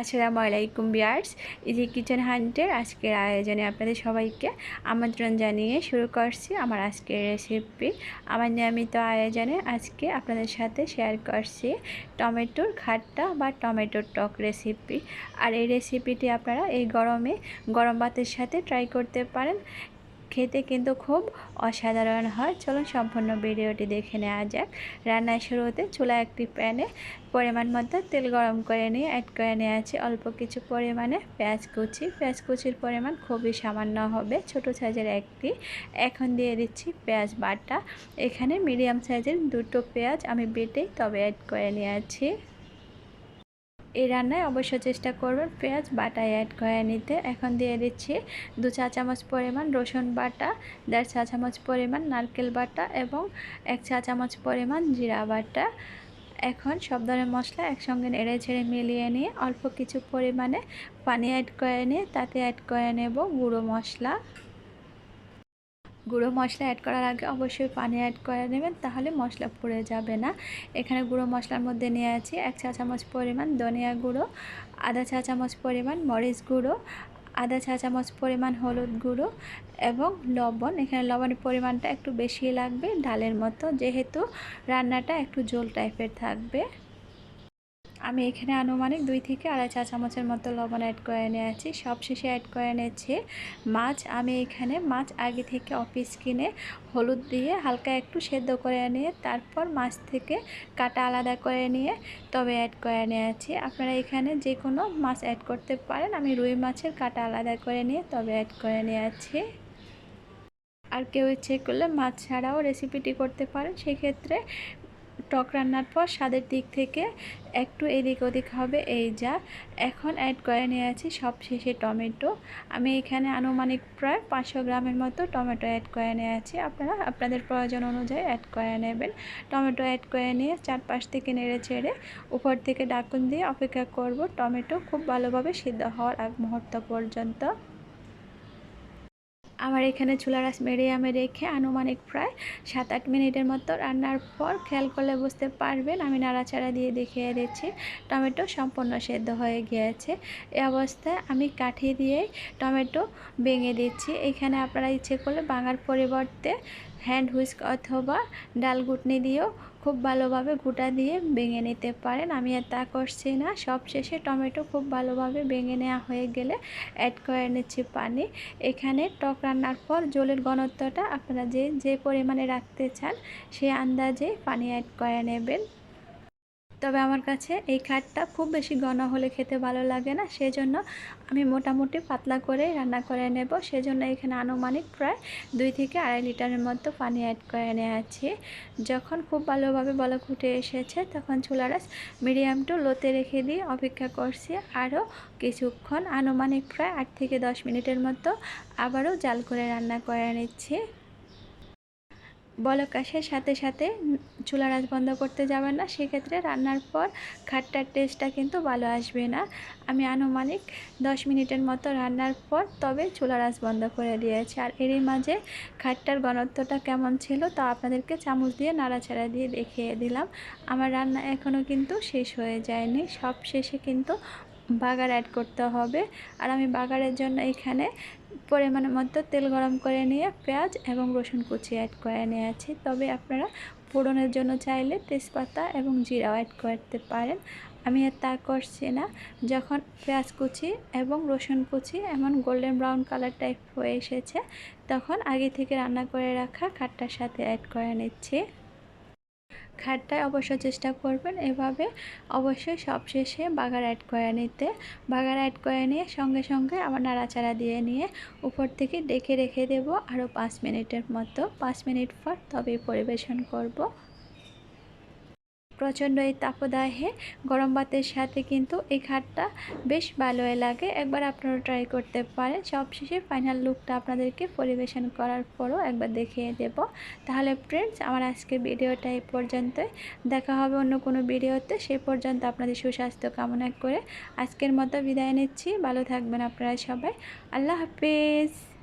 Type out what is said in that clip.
আসসালামু আলাইকুম বিয়ার্স easy kitchen হান্টের আজকের আয়োজনে আপনাদের সবাইকে আমন্ত্রণ জানিয়ে শুরু করছি আমার আজকের রেসিপি আমার নিয়মিত আয়োজনে আজকে আপনাদের সাথে শেয়ার করছি টমেটোর খাট্টা বা টমেটোর টক রেসিপি আর এই রেসিপিটি আপনারা এই গরমে গরম ভাতের সাথে ট্রাই করতে পারেন। খেতে কিন্তু খুব অসাধারণ হয়। চলুন সম্পূর্ণ ভিডিওটি দেখে নেওয়া যাক। রান্নার শুরুতে চুলা একটি প্যানে পরিমাণ মতো তেল গরম করে নিয়ে অ্যাড করে নেওয়া আছে। অল্প কিছু পরিমাণে পেঁয়াজ কুচি। পেঁয়াজ কুচির পরিমাণ খুবই সামান্য হবে। ছোট সাইজের একটি। এখন দিয়ে দিচ্ছি পেঁয়াজ বাটা। এখানে মিডিয়াম সাইজের দুটো পেঁয়াজ আমি বেটেই তবে অ্যাড করে নিয়েছি এই রান্নায় অবশ্যই চেষ্টা করবেন পেঁয়াজ বাটায় অ্যাড করে নিতে। এখন দিয়ে দিচ্ছি দু চা চামচ পরিমাণ রসুন বাটা, দেড় চা চামচ পরিমাণ নারকেল বাটা এবং এক চা চামচ পরিমাণ জিরা বাটা। এখন সব ধরনের মশলা একসঙ্গে নেড়ে ছেড়ে মিলিয়ে নিয়ে অল্প কিছু পরিমাণে পানি অ্যাড করে নিয়ে তাতে অ্যাড করে নেব গুঁড়ো মশলা। গুঁড়ো মশলা অ্যাড করার আগে অবশ্যই পানি অ্যাড করে নেবেন, তাহলে মশলা পুড়ে যাবে না। এখানে গুঁড়ো মশলার মধ্যে নিয়ে আছি এক চা চামচ পরিমাণ ধনিয়া গুঁড়ো, আধা চা চামচ পরিমাণ মরিচ গুঁড়ো, আধা চা চামচ পরিমাণ হলুদ গুঁড়ো এবং লবণ। এখানে লবণের পরিমাণটা একটু বেশি লাগবে, ডালের মতো। যেহেতু রান্নাটা একটু জোল টাইপের থাকবে। আমি এখানে আনুমানিক দুই থেকে আড়াই চা চামচের মতো লবণ অ্যাড করে নিয়েছি। সব শেষে অ্যাড করে নিয়েছি মাছ। আমি এখানে মাছ আগে থেকে অফিস কিনে হলুদ দিয়ে হালকা একটু সেদ্ধ করে নিয়ে, তারপর মাছ থেকে কাটা আলাদা করে নিয়ে তবে অ্যাড করে নিয়েছি। আপনারা এখানে যে কোনো মাছ অ্যাড করতে পারেন। আমি রুই মাছের কাটা আলাদা করে নিয়ে তবে অ্যাড করে নিয়েছি। আর কেউ ইচ্ছে করলে মাছ ছাড়াও রেসিপিটি করতে পারেন। সেক্ষেত্রে টক রান্নার পর স্বাদের দিক থেকে একটু এদিক ওদিক হবে, এই যা। এখন অ্যাড করে নিয়েছি সব শেষে টমেটো। আমি এখানে আনুমানিক প্রায় পাঁচশো গ্রামের মতো টমেটো অ্যাড করে নিয়েছি। আপনারা, আপনাদের প্রয়োজন অনুযায়ী অ্যাড করে নেবেন। টমেটো অ্যাড করে নিয়ে চারপাশ থেকে নেড়ে ছেড়ে উপর থেকে ডাকুন দিয়ে অপেক্ষা করব। টমেটো খুব ভালোভাবে সিদ্ধ হওয়ার আগ মুহূর্ত পর্যন্ত। আমার এখানে চুলার আস মিডিয়ামে রেখে আনুমানিক প্রায় সাত আট মিনিটের মতো রান্নার পর খেয়াল করলে বুঝতে পারবেন আমি নাড়াচাড়া দিয়ে দেখিয়ে দিচ্ছি। টমেটো সম্পূর্ণ সেদ্ধ হয়ে গিয়েছে। এ অবস্থায় আমি কাঠি দিয়েই টমেটো ভেঙে দিচ্ছি। এখানে আপনারা ইচ্ছে করলে বাঙার পরিবর্তে হ্যান্ড হুইস্ক অথবা ডাল ঘুটনি দিয়েও খুব ভালোভাবে গুটা দিয়ে ভেঙে নিতে পারেন। আমি আর তা করছি না। সবশেষে টমেটো খুব ভালোভাবে ভেঙে নেওয়া হয়ে গেলে অ্যাড করে নিচ্ছি পানি। এখানে টক রান্নার পর জলের ঘনত্বটা আপনারা যে যে পরিমাণে রাখতে চান সেই আন্দাজে পানি অ্যাড করে নেবেন। তবে আমার কাছে এই খাটটা খুব বেশি ঘন হলে খেতে ভালো লাগে না, সেজন্য আমি মোটামুটি পাতলা করে রান্না করে নেব। সেজন্য এখানে আনুমানিক প্রায় দুই থেকে আড়াই লিটারের মতো পানি অ্যাড করে নিয়েছি। যখন খুব ভালোভাবে বলক উঠে এসেছে, তখন চুলার মিডিয়াম টু লোতে রেখে দিয়ে অপেক্ষা করছি আরও কিছুক্ষণ। আনুমানিক প্রায় আট থেকে দশ মিনিটের মতো আবারও জাল করে রান্না করে নিচ্ছি। বলক আসার সাথে সাথে চুলা রাজ বন্ধ করতে যাবেন না, সেক্ষেত্রে রান্নার পর খাটটার টেস্টটা কিন্তু ভালো আসবে না। আমি আনুমানিক দশ মিনিটের মতো রান্নার পর তবে চুলা রাজ বন্ধ করে দিয়েছি। আর এরই মাঝে খাটটার ঘনত্বটা কেমন ছিল তা আপনাদেরকে চামচ দিয়ে নাড়াচাড়া দিয়ে দেখিয়ে দিলাম। আমার রান্না এখনও কিন্তু শেষ হয়ে যায়নি। সব শেষে কিন্তু বাগার অ্যাড করতে হবে। আর আমি বাগারের জন্য এখানে পরিমাণের মতো তেল গরম করে নিয়ে পেঁয়াজ এবং রসুন কুচি অ্যাড করে নিয়েছি। তবে আপনারা ফোড়নের জন্য চাইলে তেজপাতা এবং জিরাও অ্যাড করতে পারেন। আমি আর তা করছি না। যখন পেঁয়াজ কুচি এবং রসুন কুচি এমন গোল্ডেন ব্রাউন কালার টাইপ হয়ে এসেছে, তখন আগে থেকে রান্না করে রাখা খাটটার সাথে অ্যাড করে নিচ্ছি। খাটটায় অবশ্য চেষ্টা করবেন। এভাবে অবশ্যই সবশেষে বাগার অ্যাড করে নিতে। বাগার অ্যাড করে নিয়ে সঙ্গে সঙ্গে আবার নাড়াচাড়া দিয়ে নিয়ে উপর থেকে ডেকে রেখে দেব। আরও পাঁচ মিনিটের মতো, পাঁচ মিনিট পর তবে পরিবেশন করব। প্রচণ্ড এই তাপদাহে। গরম ভাতের সাথে কিন্তু এই খাটটা বেশ ভালোই লাগে। একবার আপনারা ট্রাই করতে পারেন। সবশেষে ফাইনাল লুকটা আপনাদেরকে পরিবেশন করার পরও একবার দেখিয়ে দেব। তাহলে ফ্রেন্ডস আমার আজকের ভিডিওটা এই পর্যন্তই। দেখা হবে অন্য কোনো ভিডিওতে। সে পর্যন্ত আপনাদের সুস্বাস্থ্য কামনা করে আজকের মতো বিদায় নিচ্ছি। ভালো থাকবেন আপনারা সবাই। আল্লাহ হাফিজ।